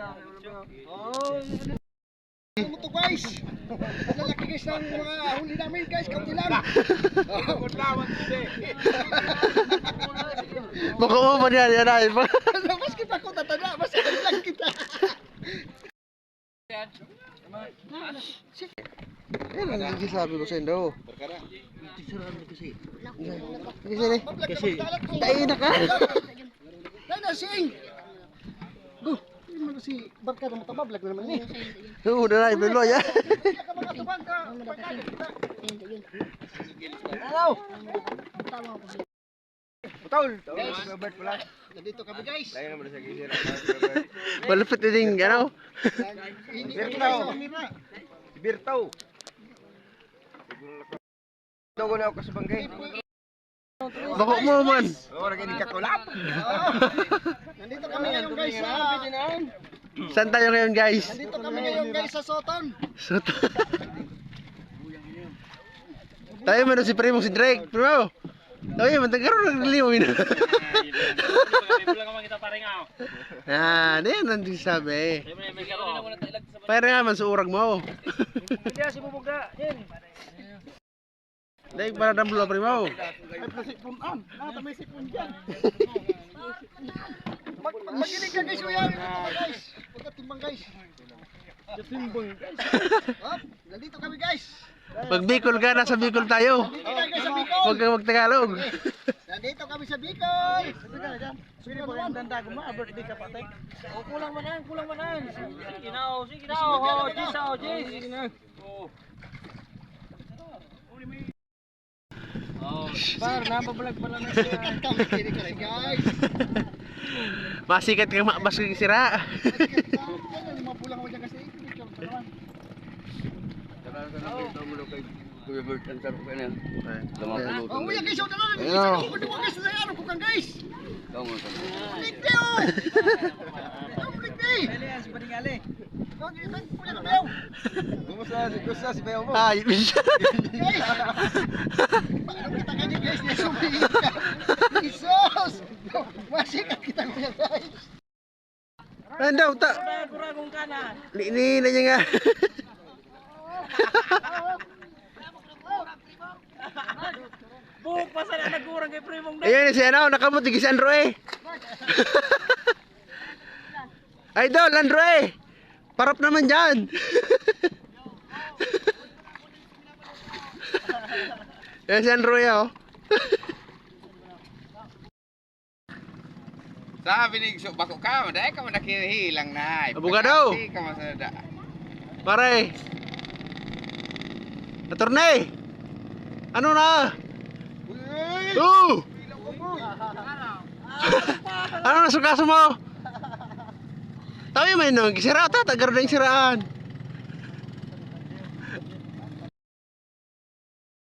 Ano to guys? Lalaki guys ng mga huli namin guys, kaunti lang. Baka mo man yan, yan ay. Mas kita ko tatanda, mas lang kita. Yan ang sabi ko sa inyo. Kasi Kasi Tayo na ka. Dahil na sing. Go. Hindi mo kasi barka na naman eh. Oo, na na, ibilo ya. Hello. Betul. Robert pula. Nandito kami guys. Lain nama saya kisah. Malupit din, ano? Hindi Biar kami tahu. guys, kamera. Bir tahu. Tahu ko na ako sa bangkay. Bako mo man. Oh, lagi ni kakulap. Nandito kami ngayon guys sa Saan tayo ngayon, guys? Nandito kami ngayon guys sa Soton. So, tayo meron si Primo si Drake, Primo. Tayo, matagaroon ng limo yun. Ah, ano yan ang sabi. Pero nga man sa urag mo. Dia si bubuga. Yan. Dahil para damlo, Primo. Ay, prasipunan. Nata may sipon dyan. Mag Maginig ka guys, uyan. guys. Pagkatimbang guys. Katimbang guys. Hop, nandito kami guys. Pag Bicol ka, nasa Bicol tayo. Nandito kami guys sa Bicol. Huwag kang magtagalog. Nandito kami sa Bicol. Sige ba yung tanda ko ma, birthday ka patay. Oh, kulang manan, kulang manan. Sige na, oh, sige na, Sige, oh, sige na. Jis, oh. Sige na. Oh. Par, napabalag pala na siya. Sikat kami kini ka rin guys. Masikat kang makbas kang sira. Sikat ka. Yan, mapulang mo dyan kasi. Ka. Kuya Bert, ang sarap ka na. Oh, oh, dala. Ayun, oh. Isa ka guys, na ano ko kang guys. Mo sa Ligde oh. Ang. Elias. Kumusta si Kusta si Bayaw mo? Ay, Guys. Paano kita kanya guys, na sumihin ka. Isos. Masikat kita kuya guys. Ano, ta. Kuragong ka na. Ni na niya nga. Buhok pa sana nagkurang kay Primong Ayun si ano, nakamot si Andro eh. Idol, Andro eh. Parap naman dyan. Yan si Andro eh oh. Sabi ni so bako ka, maday ka man nakihilang na. Abogado. Pagkati ka masada. Pare. Attorney. Ano na? Oo. ano na sukaso mo? Tawi may nung sira ta tagar na yung siraan.